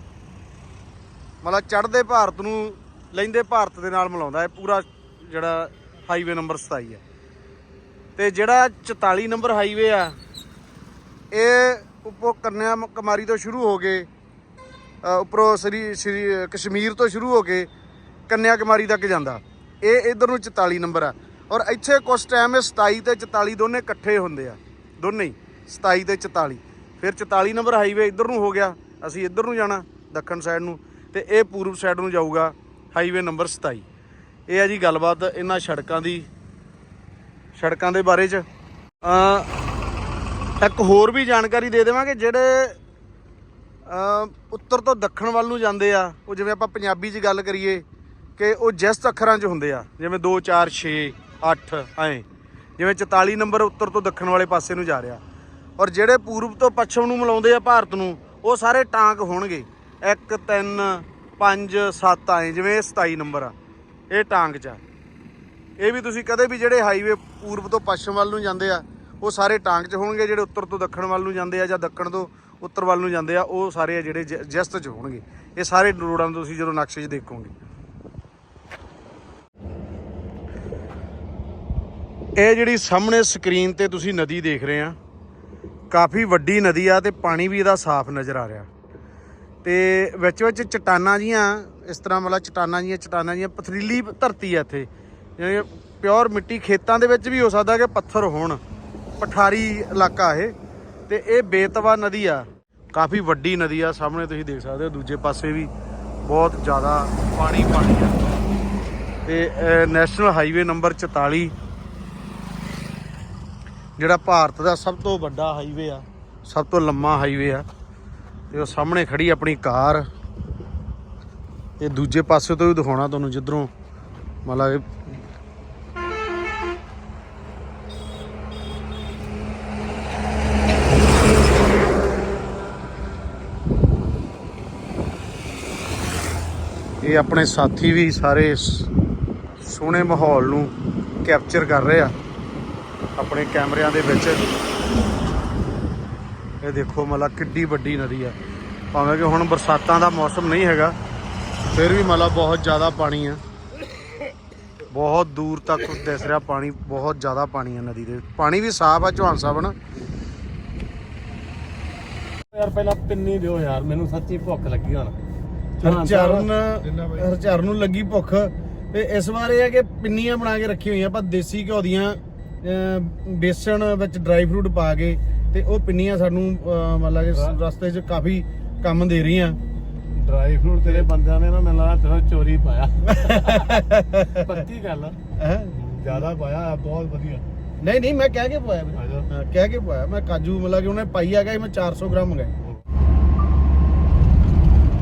ਮਤਲਬ ਚੜ੍ਹਦੇ ਭਾਰਤ ਨੂੰ ਲੈਂਦੇ ਭਾਰਤ ਦੇ ਨਾਲ ਮਿਲਾਉਂਦਾ। ਇਹ ਪੂਰਾ ਜਿਹੜਾ ਹਾਈਵੇ ਨੰਬਰ 27 ਹੈ ਤੇ ਜਿਹੜਾ 44 ਨੰਬਰ ਹਾਈਵੇ ਆ, ਇਹ ਉੱਪਰੋਂ ਕੰਨਿਆ ਕੁਮਾਰੀ ਤੋਂ ਸ਼ੁਰੂ ਹੋ ਕੇ ਉੱਪਰੋਂ ਸ੍ਰੀ ਸ੍ਰੀ ਕਸ਼ਮੀਰ ਤੋਂ ਸ਼ੁਰੂ ਹੋ ਕੇ ਕੰਨਿਆ ਕੁਮਾਰੀ ਤੱਕ ਜਾਂਦਾ। ਇਹ ਇਧਰ ਨੂੰ 44 ਨੰਬਰ ਆ। ਔਰ ਇੱਥੇ ਕੁਝ ਟਾਈਮ ਇਹ 27 ਤੇ 44 ਦੋਨੇ ਇਕੱਠੇ ਹੁੰਦੇ ਆ। ਦੋਨੇ ਹੀ 27 ਤੇ 44 ਫਿਰ 44 ਨੰਬਰ ਹਾਈਵੇ ਇੱਧਰ ਨੂੰ ਹੋ ਗਿਆ, ਅਸੀਂ ਇੱਧਰ ਨੂੰ ਜਾਣਾ, ਦੱਖਣ ਸਾਈਡ ਨੂੰ, ਤੇ ਇਹ ਪੂਰਬ ਸਾਈਡ ਨੂੰ ਜਾਊਗਾ ਹਾਈਵੇ ਨੰਬਰ 27 ਇਹ ਹੈ ਜੀ ਗੱਲਬਾਤ ਇਹਨਾਂ ਸੜਕਾਂ ਦੀ, ਸੜਕਾਂ ਦੇ ਬਾਰੇ ਚ। ਇੱਕ ਹੋਰ ਵੀ ਜਾਣਕਾਰੀ ਦੇ ਦੇਵਾਂਗੇ, ਜਿਹੜੇ ਉੱਤਰ ਤੋਂ ਦੱਖਣ ਵੱਲ ਨੂੰ ਜਾਂਦੇ ਆ, ਉਹ ਜਿਵੇਂ ਆਪਾਂ ਪੰਜਾਬੀ 'ਚ ਗੱਲ ਕਰੀਏ, ਕਿ ਉਹ ਜਸਟ ਅੱਖਰਾਂ 'ਚ ਹੁੰਦੇ ਆ, ਜਿਵੇਂ 2 4 6 8 ਐ, ਜਿਵੇਂ 44 ਨੰਬਰ ਉੱਤਰ ਤੋਂ ਦੱਖਣ ਵਾਲੇ ਪਾਸੇ ਨੂੰ ਜਾ ਰਿਹਾ। ਔਰ ਜਿਹੜੇ ਪੂਰਬ ਤੋਂ ਪੱਛਮ ਨੂੰ ਮਿਲਾਉਂਦੇ ਆ ਭਾਰਤ ਨੂੰ, ਉਹ ਸਾਰੇ ਟਾਂਕ ਹੋਣਗੇ। 1 3 5 7 ਐ ਜਿਵੇਂ ਇਹ 27 ਨੰਬਰ ਆ। ਇਹ ਟਾਂਕ 'ਚ ਆ। ਇਹ ਵੀ ਤੁਸੀਂ ਕਦੇ ਵੀ ਜਿਹੜੇ ਹਾਈਵੇ ਪੂਰਬ ਤੋਂ ਪੱਛਮ ਵੱਲ ਨੂੰ ਜਾਂਦੇ ਆ, ਉਹ ਸਾਰੇ ਟਾਂਕ 'ਚ ਹੋਣਗੇ, ਜਿਹੜੇ ਉੱਤਰ ਤੋਂ ਦੱਖਣ ਵੱਲ ਨੂੰ ਜਾਂਦੇ ਆ ਜਾਂ ਦੱਖਣ ਤੋਂ ਉੱਤਰ ਵੱਲ ਨੂੰ ਜਾਂਦੇ ਆ, ਉਹ ਸਾਰੇ ਆ ਜਿਹੜੇ ਜ- ਜਸਟ 'ਚ ਹੋਣਗੇ। ਇਹ ਸਾਰੇ ਰੋਡਾਂ ਨੂੰ ਤੁਸੀਂ ਜਦੋਂ ਨਕਸ਼ੇ 'ਚ ਦੇਖੋਗੇ। ਇਹ ਜਿਹੜੀ ਸਾਹਮਣੇ ਸਕਰੀਨ ਤੇ ਤੁਸੀਂ ਨਦੀ ਦੇਖ ਰਹੇ ਆ ਕਾਫੀ ਵੱਡੀ ਨਦੀ ਆ ਤੇ ਪਾਣੀ ਵੀ ਇਹਦਾ ਸਾਫ਼ ਨਜ਼ਰ ਆ ਰਿਹਾ। ਤੇ ਵਿੱਚ ਵਿੱਚ ਚਟਾਨਾਂ ਜੀਆਂ, ਇਸ ਤਰ੍ਹਾਂ ਮਤਲਬ ਚਟਾਨਾਂ ਜੀਆਂ ਚਟਾਨਾਂ ਜੀਆਂ, ਪਥਰੀਲੀ ਧਰਤੀ ਆ ਇੱਥੇ। ਜਿਵੇਂ ਪਿਓਰ ਮਿੱਟੀ ਖੇਤਾਂ ਦੇ ਵਿੱਚ ਵੀ ਹੋ ਸਕਦਾ ਕਿ ਪੱਥਰ ਹੋਣ, ਪਠਾਰੀ ਇਲਾਕਾ ਇਹ। ਤੇ ਇਹ ਬੇਤਵਾ ਨਦੀ ਆ। ਕਾਫੀ ਵੱਡੀ ਨਦੀ ਆ, ਸਾਹਮਣੇ ਤੁਸੀਂ ਦੇਖ ਸਕਦੇ ਹੋ, ਦੂਜੇ ਪਾਸੇ ਵੀ ਬਹੁਤ ਜ਼ਿਆਦਾ ਪਾਣੀ ਪਾਣੀ ਆ। ਤੇ ਨੈਸ਼ਨਲ ਹਾਈਵੇ ਨੰਬਰ 44 ਜਿਹੜਾ ਭਾਰਤ ਦਾ ਸਭ ਤੋਂ ਵੱਡਾ ਹਾਈਵੇ ਆ, ਸਭ ਤੋਂ ਲੰਮਾ ਹਾਈਵੇ ਆ, ਤੇ ਉਹ ਸਾਹਮਣੇ ਖੜੀ ਆਪਣੀ ਕਾਰ। ਇਹ ਦੂਜੇ ਪਾਸੇ ਤੋਂ ਵੀ ਦਿਖਾਉਣਾ ਤੁਹਾਨੂੰ ਜਿੱਧਰੋਂ ਮਤਲਬ ਇਹ ਆਪਣੇ ਸਾਥੀ ਵੀ ਸਾਰੇ ਸੋਹਣੇ ਮਾਹੌਲ ਨੂੰ ਕੈਪਚਰ ਕਰ ਰਹੇ ਆ। ਆਪਣੇ ਕੈਮਰਿਆਂ ਦੇ ਵਿੱਚ। ਇਹ ਦੇਖੋ ਮਤਲਬ ਕਿੱਡੀ ਵੱਡੀ ਨਦੀ ਆ। ਭਾਵੇਂ ਕਿ ਹੁਣ ਬਰਸਾਤਾਂ ਦਾ ਮੌਸਮ ਨਹੀਂ ਹੈਗਾ ਫਿਰ ਵੀ ਮਤਲਬ ਬਹੁਤ ਜ਼ਿਆਦਾ ਪਾਣੀ ਆ। ਬਹੁਤ ਦੂਰ ਤੱਕ ਦਿਸ ਰਿਹਾ ਪਾਣੀ ਬਹੁਤ ਜ਼ਿਆਦਾ ਪਾਣੀ ਆ ਨਦੀ ਦੇ। ਪਾਣੀ ਵੀ ਸਾਫ਼ ਆ ਚੌਹਾਨ ਸਾਹਿਬ ਨਾ।
ਯਾਰ ਪਹਿਲਾਂ ਪਿੰਨੀ ਦਿਓ ਯਾਰ ਮੈਨੂੰ ਸੱਚੀ ਭੁੱਖ ਲੱਗੀ ਹੁਣ।
ਹਰਚਰਨ ਹਰਚਰਨ ਨੂੰ ਲੱਗੀ ਭੁੱਖ। ਤੇ ਇਸ ਵਾਰ ਇਹ ਹੈ ਕਿ ਪਿੰਨੀਆਂ ਬਣਾ ਕੇ ਰੱਖੀ ਹੋਈਆਂ ਆਪਾਂ ਦੇਸੀ ਘਿਓ ਦੀਆਂ ਬੇਸਣ ਵਿੱਚ ਡਰਾਈ ਫਰੂਟ ਪਾ ਕੇ ਤੇ ਉਹ ਪਿੰਨੀਆਂ ਸਾਨੂੰ ਮਤਲਬ ਕਿ ਰਸਤੇ 'ਚ ਕਾਫੀ ਕੰਮ ਦੇ ਰਹੀਆਂ।
ਡਰਾਈ ਫਰੂਟ ਤੇਰੇ ਬੰਦਿਆਂ ਨੇ ਨਾ ਮੈਨੂੰ ਲੱਗਦਾ ਤੇਰਾ ਚੋਰੀ ਪਾਇਆ। ਪੱਕੀ ਗੱਲ
ਹੈਂ?
ਜ਼ਿਆਦਾ ਪਾਇਆ ਬਹੁਤ ਵਧੀਆ।
ਨਹੀਂ ਨਹੀਂ ਮੈਂ ਕਹਿ ਕੇ ਪਾਇਆ ਹਾਂ, ਕਹਿ ਕੇ ਪਾਇਆ। ਮੈਂ ਕਾਜੂ ਮਤਲਬ ਕਿ ਉਹਨੇ ਪਾਈ ਆ ਗਿਆ ਮੈਂ 400 ਗ੍ਰਾਮ ਮੰਗਾਏ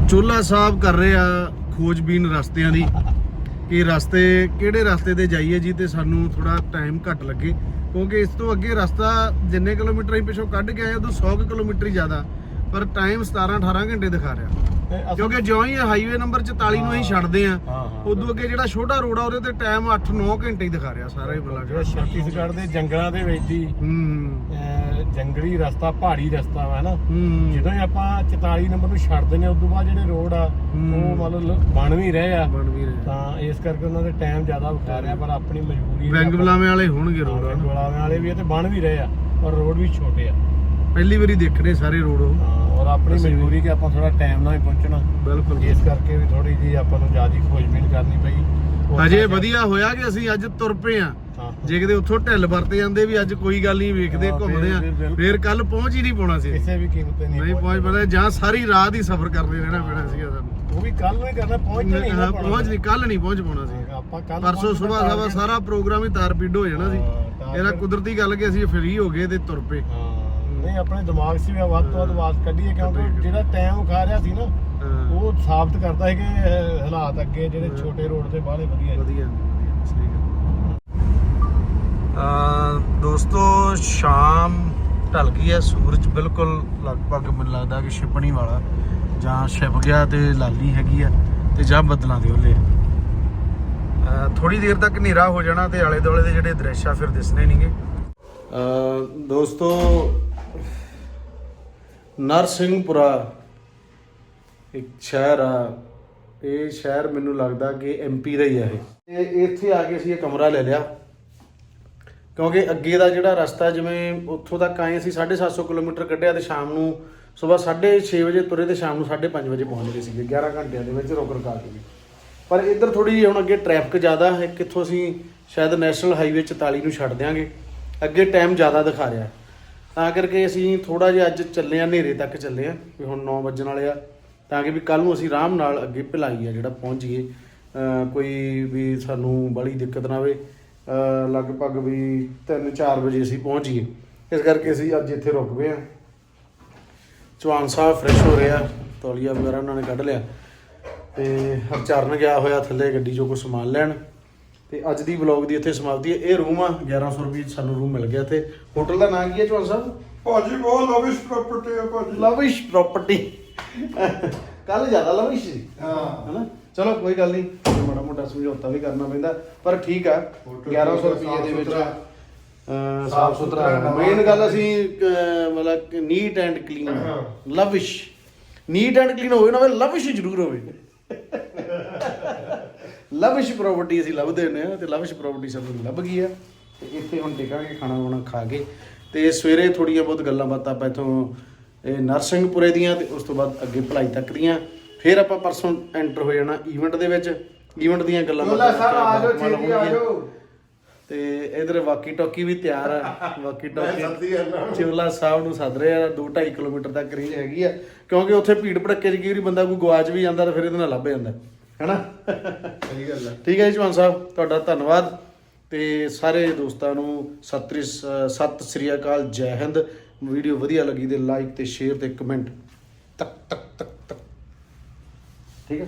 ਚੋਲਾ ਸਾਹਿਬ ਕਰ ਰਹੇ ਆ ਖੋਜਬੀਨ ਰਸਤਿਆਂ ਦੀ। ਕਿ ਰਸਤੇ, ਕਿਹੜੇ ਰਸਤੇ ਤੇ ਜਾਈਏ ਜੀ ਤੇ ਸਾਨੂੰ ਥੋੜਾ ਟਾਈਮ ਘੱਟ ਲੱਗੇ। ਕਿਉਂਕਿ ਇਸ ਤੋਂ ਅੱਗੇ ਰਸਤਾ ਜਿੰਨੇ ਕਿਲੋਮੀਟਰ ਹੀ ਪਿਛੋਂ ਕੱਢ ਕੇ ਆਏ ਉਦੋਂ 100 ਕੁ ਕਿਲੋਮੀਟਰ ਹੀ ਜ਼ਿਆਦਾ। ਪਰ ਟਾਈਮ 17 18 ਘੰਟੇ ਦਿਖਾ ਰਿਹਾ। ਕਿਉਂਕਿ ਜਿਉਂ ਹੀ ਹਾਈਵੇ ਨੰਬਰ 44 ਨੂੰ ਅਸੀਂ ਛੱਡਦੇ ਆ
ਹਾਂ ਹਾਂ
ਉਦੋਂ ਅੱਗੇ ਜਿਹੜਾ ਛੋਟਾ ਰੋਡ ਆ ਉਹਦੇ ਤੇ ਟਾਈਮ 8 9 ਘੰਟੇ ਹੀ ਦਿਖਾ ਰਿਹਾ ਸਾਰਾ ਹੀ ਬਲਾ
ਜਿਹੜਾ ਛੱਤੀਸਗੜ੍ਹ ਦੇ ਜੰਗਲਾਂ ਦੇ ਵਿੱਚ ਹੀ
ਹੂੰ।
ਜੰਗਲੀ ਰਸਤਾ ਪਹਾੜੀ ਰਸਤਾ ਵਾ ਨਾ।
ਹੂੰ।
ਜਦੋਂ ਹੀ ਆਪਾਂ 44 ਨੰਬਰ ਨੂੰ ਛੱਡਦੇ ਨੇ ਉਦੋਂ ਬਾਅਦ ਜਿਹੜੇ ਰੋਡ ਆ
ਹੂੰ।
ਉਹ ਮਤਲਬ ਬਣ ਵੀ ਰਹੇ ਆ। ਤਾਂ ਇਸ ਕਰਕੇ ਉਹਨਾਂ ਦੇ ਟਾਈਮ ਜ਼ਿਆਦਾ ਵਿਖਾ ਰਿਹਾ ਪਰ ਆਪਣੀ ਮਜਬੂਰੀ
ਬਲਾਵੇਂ ਵਾਲੇ ਹੋਣਗੇ ਰੋਡ
ਵਾਲੇ ਵੀ ਆ ਤੇ ਬਣ ਵੀ ਰਹੇ ਆ ਪਰ ਰੋਡ ਵੀ ਛੋਟੇ ਆ।
ਪਹਿਲੀ ਵਾਰੀ ਦੇਖ ਰਹੇ ਸਾਰੇ ਰੋਡ ਉਹ।
ਔਰ ਆਪਣੀ ਮਜਬੂਰੀ ਕਿ ਆਪਾਂ ਥੋੜਾ ਟਾਈਮ ਨਾਲ ਹੀ ਪਹੁੰਚਣਾ।
ਬਿਲਕੁਲ
ਇਸ ਕਰਕੇ ਵੀ ਥੋੜੀ ਜੀ ਆਪਾਂ ਨੂੰ ਜ਼ਿਆਦਾ ਖੋਜਬੀਨ ਕਰਨੀ ਪਈ। ਕਿ-
ਵਧੀਆ ਹੋਇਆ ਕਿ ਅਸੀਂ ਅੱਜ ਤੁਰ ਪਏ ਆ
ਹਾਂ।
ਜੇ ਕਿਤੇ ਉੱਥੋਂ ਢਿੱਲ ਵਰਤੇ ਜਾਂਦੇ ਵੀ ਅੱਜ ਕੋਈ ਗੱਲ ਨਹੀਂ ਵੇਖਦੇ
ਹਾਂ,
ਘੁੰਮਦੇ ਆ
ਫਿਰ-
ਕੱਲ ਪਹੁੰਚ ਹੀ ਨਹੀਂ ਪਾਉਣਾ ਸੀ।
ਕਿਸੇ ਵੀ ਕੀਮਤ ਤੇ ਨਹੀਂ
ਨਹੀਂ ਪਹੁੰਚ ਪਾਣਾ ਜਾਂ ਸਾਰੀ ਰਾਤ ਹੀ ਸਫ਼ਰ ਕਰਦੇ ਰਹਿਣਾ ਪੈਣਾ ਸੀਗਾ ਸਾਨੂੰ।
ਉਹ ਵੀ ਕੱਲ ਨੂੰ ਹੀ ਕਰਨਾ ਪਹੁੰਚ ਨਹੀਂ
ਹਾਂ, ਪਹੁੰਚ ਨਹੀਂ ਕੱਲ ਨਹੀਂ ਪਹੁੰਚ ਪਾਉਣਾ ਸੀ।
ਆਪਾਂ ਕੱਲ
ਪਰਸੋਂ ਸਵੇਰ ਸਵੇਰ ਸਾਰਾ ਪ੍ਰੋਗਰਾਮ ਹੀ ਤਾਰ ਪੀਡ ਹੋ ਜਾਣਾ ਸੀ।
ਹਾਂ,
ਇਹਦਾ ਕੁਦਰਤੀ ਗੱਲ ਕਿ ਅਸੀਂ ਫ੍ਰੀ ਹੋ ਗਏ ਤੇ ਤੁਰ ਪਏ।
ਨਹੀਂ ਆਪਣੇ ਦਿਮਾਗ 'ਚ ਵੀ ਵੱਧ ਤੋਂ ਵੱਧ ਆਵਾਜ਼ ਕੱਢੀਏ ਕਿਉਂਕਿ ਜਿਹੜਾ ਟਾਈਮ ਖਾ ਰਿਹਾ ਸੀ ਨਾ ਉਹ ਸਾਬਤ ਕਰਦਾ ਹੈ ਕਿ ਹਾਲਾਤ ਅੱਗੇ ਜਿਹੜੇ ਛੋਟੇ ਰੋਡ ਤੇ ਬਾਹਲੇ ਵਧੀਆ ਨੇ।
ਵਧੀਆ ਵਧੀਆ, ਸਹੀ ਗੱਲ। ਆ ਦੋਸਤੋ ਸ਼ਾਮ ਢਲ ਗਈ ਹੈ ਸੂਰਜ ਬਿਲਕੁਲ ਲਗਭਗ ਮੈਨੂੰ ਲੱਗਦਾ ਕਿ ਛਿਪਣੀ ਵਾਲਾ ਜਾਂ ਛਿਪ ਗਿਆ ਤੇ ਲਾਲੀ ਹੈਗੀ ਆ ਤੇ ਜਾਂ ਬੱਦਲਾਂ ਦੇ ਓਲੇ ਥੋੜੀ ਦੇਰ ਤੱਕ ਹਨੇਰਾ ਹੋ ਜਾਣਾ ਤੇ ਆਲੇ ਦੁਆਲੇ ਦੇ ਜਿਹੜੇ ਦ੍ਰਿਸ਼ ਆ ਫਿਰ ਦਿਸਣੇ ਨਹੀਂਗੇ ਦੋਸਤੋ ਨਰਸਿੰਘਪੁਰਾ ਇੱਕ ਸ਼ਹਿਰ ਆ। ਇਹ ਸ਼ਹਿਰ ਮੈਨੂੰ ਲੱਗਦਾ ਕਿ ਐਮਪੀ ਦਾ ਹੀ ਆ ਇਹ। ਇਹ ਇੱਥੇ ਆ ਕੇ ਅਸੀਂ ਇਹ ਕਮਰਾ ਲੈ ਲਿਆ। ਕਿਉਂਕਿ ਅੱਗੇ ਦਾ ਜਿਹੜਾ ਰਸਤਾ ਜਿਵੇਂ ਉੱਥੋਂ ਤੱਕ ਆਏ ਅਸੀਂ 750 ਕਿਲੋਮੀਟਰ ਕੱਢਿਆ ਤੇ ਸ਼ਾਮ ਨੂੰ ਸਵੇਰ 6:30 ਵਜੇ ਤੁਰੇ ਤੇ ਸ਼ਾਮ ਨੂੰ 5:30 ਵਜੇ ਪਹੁੰਚ ਗਏ ਸੀਗੇ 11 ਘੰਟਿਆਂ ਦੇ ਵਿੱਚ ਰੁਕ ਰਕਾ ਕੇ। ਪਰ ਇੱਧਰ ਥੋੜੀ ਜਿਹੀ ਹੁਣ ਅੱਗੇ ਟ੍ਰੈਫਿਕ ਜ਼ਿਆਦਾ ਹੈ, ਕਿੱਥੋਂ ਅਸੀਂ ਸ਼ਾਇਦ ਨੈਸ਼ਨਲ ਹਾਈਵੇ 44 ਨੂੰ ਛੱਡ ਦਿਆਂਗੇ। ਅੱਗੇ ਟਾਈਮ ਜ਼ਿਆਦਾ ਦਿਖਾ ਰਿਹਾ। ਤਾਂ ਕਰਕੇ ਅਸੀਂ ਥੋੜਾ ਜਿਹਾ ਅੱਜ ਚੱਲੇ ਆ ਹਨੇਰੇ ਤੱਕ ਚੱਲੇ ਆ ਵੀ ਹੁਣ 9 ਵਜਣ ਵਾਲੇ ਆ। ਤਾਂ ਕਿ ਵੀ ਕੱਲ ਨੂੰ ਅਸੀਂ ਆਰਾਮ ਨਾਲ ਅੱਗੇ ਭਿਲਾਈ ਆ ਜਿਹੜਾ ਪਹੁੰਚ ਜਾਈਏ। ਕੋਈ ਵੀ ਸਾਨੂੰ ਬੜੀ ਦਿੱਕਤ ਨਾ ਆਵੇ ਲਗਭਗ ਵੀ 3-4 ਵਜੇ ਅਸੀਂ ਪਹੁੰਚ ਜਾਈਏ। ਇਸ ਕਰਕੇ ਅਸੀਂ ਅੱਜ ਇੱਥੇ ਰੁਕ ਗਏ ਆ ਚੌਹਾਨ ਸਾਹਿਬ ਫਰੈਸ਼ ਹੋ ਰਿਹਾ ਤੌਲੀਆ ਵਗੈਰਾ ਉਹਨਾਂ ਨੇ ਕੱਢ ਲਿਆ। ਤੇ ਹਰਚਰਨ ਗਿਆ ਹੋਇਆ ਥੱਲੇ ਗੱਡੀ 'ਚੋਂ ਕੁਝ ਸਮਾਨ ਲੈਣ। ਤੇ ਅੱਜ ਦੀ ਵਲੌਗ ਦੀ ਇੱਥੇ ਸਮਾਪਤੀ ਹੈ। ਇਹ ਰੂਮ ਆ 1100 ਰੁਪਏ 'ਚ ਸਾਨੂੰ ਰੂਮ ਮਿਲ ਗਿਆ ਤੇ ਹੋਟਲ ਦਾ ਨਾਮ ਕੀ ਹੈ ਚੌਹਾਨ ਸਾਹਿਬ?
ਭਾਜੀ ਬਹੁਤ ਲਵਿਸ਼ ਪ੍ਰਾਪਰਟੀ ਹੈ ਭਾਜੀ।
ਲਵਿਸ਼ ਪ੍ਰਾਪਰਟੀ ਕੱਲ ਜ਼ਿਆਦਾ ਲਵਿਸ਼ ਸੀ।
ਹਾਂ।
ਹਨਾ? ਚਲੋ ਕੋਈ ਗੱਲ ਨਹੀਂ। ਮਾੜਾ ਮੋਟਾ ਸਮਝੌਤਾ ਵੀ ਕਰਨਾ ਪੈਂਦਾ ਪਰ ਠੀਕ ਆ।
ਹੋਟਲ
1100
ਠੀਕ ਆ,
ਰੁਪਏ ਦੇ ਵਿੱਚ
ਸਾਫ਼
ਸੁਥਰਾ ਮੇਨ ਗੱਲ ਅਸੀਂ ਅਹ, ਮਤਲਬ neat and clean. Lavish neat and clean ਹੋਵੇ ਨਾ ਹੋਵੇ ਲਵਿਸ਼ ਜ਼ਰੂਰ ਹੋਵੇ। ਲਵਿਸ਼ ਪ੍ਰਾਪਰਟੀ ਅਸੀਂ ਲੱਭਦੇ ਹੁੰਦੇ ਆ ਤੇ ਲਵਿਸ਼ ਪ੍ਰਾਪਰਟੀ ਸਾਨੂੰ ਲੱਭ ਗਈ ਆ। ਤੇ ਇੱਥੇ ਹੁਣ ਟਿਕਾਂਗੇ ਖਾਣਾ ਵਾਣਾ ਖਾ ਕੇ। ਤੇ ਸਵੇਰੇ ਥੋੜੀਆਂ ਬਹੁਤ ਗੱਲਾਂ ਬਾਤਾਂ ਆਪਾਂ ਇੱਥੋਂ ਇਹ ਨਰਸਿੰਘਪੁਰੇ ਦੀਆਂ ਤੇ ਉਸ ਤੋਂ ਬਾਅਦ ਅੱਗੇ ਭਲਾਈ ਤੱਕ ਦੀਆਂ। ਫਿਰ ਆਪਾਂ ਪਰਸੋਂ ਐਂਟਰ ਹੋ ਜਾਣਾ ਇਵੈਂਟ ਦੇ ਵਿੱਚ। ਇਵੈਂਟ ਦੀਆਂ ਗੱਲਾਂ
ਬੋਲਾ ਸਾਹਿਬ ਆ ਜਾਓ
ਬਾਤਾਂ
ਛੇਤੀ ਆ। ਜਾਓ।
ਤੇ ਇਧਰ ਵਾਕੀ ਟੋਕੀ ਵੀ ਤਿਆਰ ਆ। ਵਾਕੀ ਟੋਕੀ ਚਿਵਲਾ ਸਾਹਿਬ ਨੂੰ ਸੱਦ ਰਹੇ ਆ 2.5 ਕਿਲੋਮੀਟਰ ਤੱਕ ਰੇਂਜ ਹੈਗੀ ਆ। ਕਿਉਂਕਿ ਉੱਥੇ ਭੀੜ ਭੜੱਕੇ 'ਚ ਵਾਰੀ ਬੰਦਾ ਕੋਈ ਗਵਾਚ ਵੀ ਜਾਂਦਾ ਤਾਂ ਫਿਰ ਇਹਦੇ ਨਾਲ ਲੱਭ ਜਾਂਦਾ। ਹੈਨਾ?
ਸਹੀ ਗੱਲ ਹੈ
ਠੀਕ ਹੈ ਜੀ ਚੌਹਾਨ ਸਾਹਿਬ ਤੁਹਾਡਾ ਧੰਨਵਾਦ ਤੇ ਸਾਰੇ ਦੋਸਤਾਂ ਨੂੰ ਸਤਿ ਸਤਿ ਸ੍ਰੀ ਅਕਾਲ ਜੈ ਹਿੰਦ। ਵੀਡੀਓ ਵਧੀਆ ਲੱਗੀ ਤੇ ਲਾਈਕ ਤੇ ਸ਼ੇਅਰ ਤੇ ਕਮੈਂਟ। ਤੱਕ ਤੱਕ ਤੱਕ ਤੱਕ। ਠੀਕ ਹੈ?